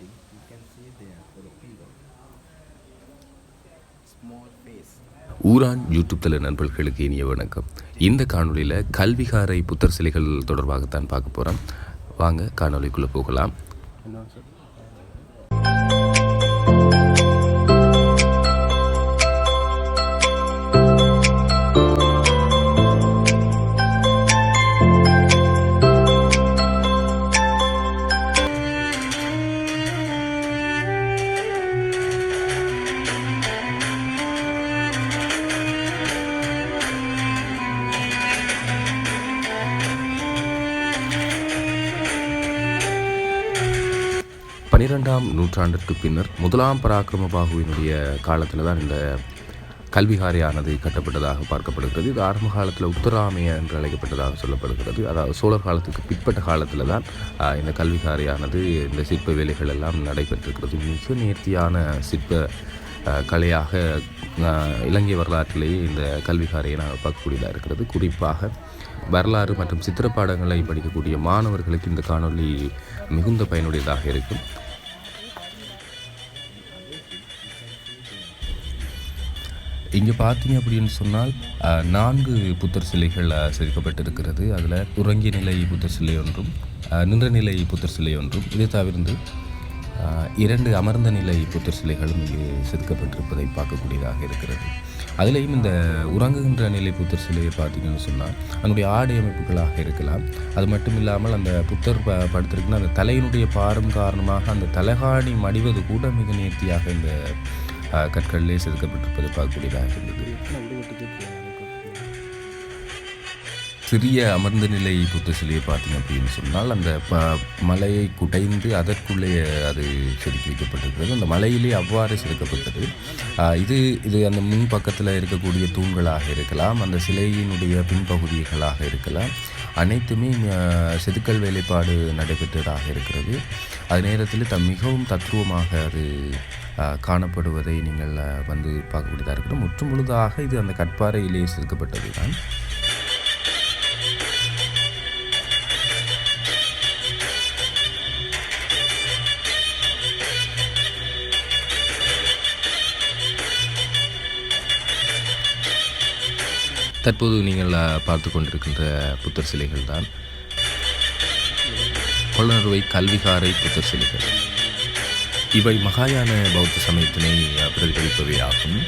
painting, you can see there for the pillar. Small face. ஊரான் YouTube தல நண்பர்களுக்கு இனிய வணக்கம் இந்த காணொளியில் கல்விகாரை புத்தர் சிலைகள் தொடர்பாகத்தான் பார்க்க போகிறோம் வாங்க காணொளிக்குள்ளே போகலாம் பனிரெண்டாம் நூற்றாண்டிற்கு பின்னர் முதலாம் பராக்கிரம பாகுவினுடைய காலத்தில் தான் இந்த கல்விகாரையானது கட்டப்பட்டதாக பார்க்கப்படுகிறது. இது ஆரம்ப காலத்தில் உத்தராமைய என்று அழைக்கப்பட்டதாக சொல்லப்படுகிறது. அதாவது சோழர் காலத்துக்கு பிற்பட்ட காலத்தில் தான் இந்த கல்விகாரையானது இந்த சிற்ப வேலைகள் எல்லாம் நடைபெற்றிருக்கிறது. மிக நேர்த்தியான சிற்ப கலையாக இலங்கை வரலாற்றிலேயே இந்த கல்விகாரையை நாங்கள் பார்க்கக்கூடியதாக இருக்கிறது. குறிப்பாக வரலாறு மற்றும் சித்திரப்பாடங்களை படிக்கக்கூடிய மாணவர்களுக்கு இந்த காணொளி மிகுந்த பயனுடையதாக இருக்கும். இங்கே பார்த்தீங்க அப்படின்னு சொன்னால் நான்கு புத்தர் சிலைகள் செதுக்கப்பட்டிருக்கிறது. அதில் உறங்கிய நிலை புத்தர் சிலை ஒன்றும் நின்ற நிலை புத்தர் சிலை ஒன்றும் இதை தவிர்த்து இரண்டு அமர்ந்த நிலை புத்தர் சிலைகளும் இங்கு செதுக்கப்பட்டிருப்பதை பார்க்கக்கூடியதாக இருக்கிறது. அதிலேயும் இந்த உறங்குகின்ற நிலை புத்தர் சிலையை பார்த்தீங்கன்னு சொன்னால் அதனுடைய ஆடை அமைப்புகளாக இருக்கலாம். அது மட்டும் இல்லாமல் அந்த புத்தர் ப படுத்திருக்குன்னா அந்த தலையினுடைய பாரம் காரணமாக அந்த தலகாணி மடிவது கூட மிக நேர்த்தியாக இந்த கற்களிலே செதுக்கப்பட்டிருப்பதை பார்க்கக்கூடியதாக இருந்தது. சிறிய அமர்ந்த நிலை புத்த சிலையை பார்த்தீங்க அப்படின்னு சொன்னால் அந்த ப மலையை குடைந்து அதற்குள்ளே அது செதுக்கி வைக்கப்பட்டிருக்கிறது. அந்த மலையிலே அவ்வாறு செதுக்கப்பட்டது. இது இது அந்த முன் பக்கத்தில் இருக்கக்கூடிய தூண்களாக இருக்கலாம் அந்த சிலையினுடைய பின்பகுதிகளாக இருக்கலாம். அனைத்துமே செதுக்கல் வேலைப்பாடு நடைபெற்றதாக இருக்கிறது. அது நேரத்தில் த மிகவும் தத்ரூபமாக அது காணப்படுவதை நீங்கள் வந்து பார்க்கக்கூடியதாக இருக்கிறோம் முற்று முழுதாக இது அந்த கற்பாறையிலே செதுக்கப்பட்டது தான் தற்போது நீங்கள் பார்த்து கொண்டிருக்கின்ற புத்தர் சிலைகள் தான். கொள்ளனறுவை கல்விகாரை புத்தர் சிலைகள். இவை மகாயான பௌத்த சமயத்தினை பிரதிபலிப்பவை ஆகும்.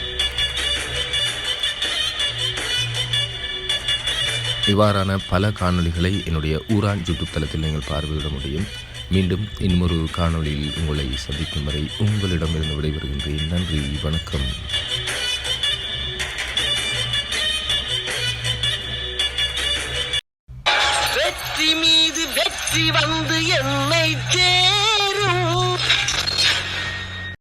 இவ்வாறான பல காணொளிகளை என்னுடைய ஊரான் யூடியூப் தளத்தில் நீங்கள் பார்வையிட முடியும். மீண்டும் இன்னொரு காணொளியில் உங்களை சந்திக்கும் வரை உங்களிடமிருந்து விடைபெறுகின்றேன். நன்றி வணக்கம். வெற்றி மீது வெற்றி வந்து என்னை தே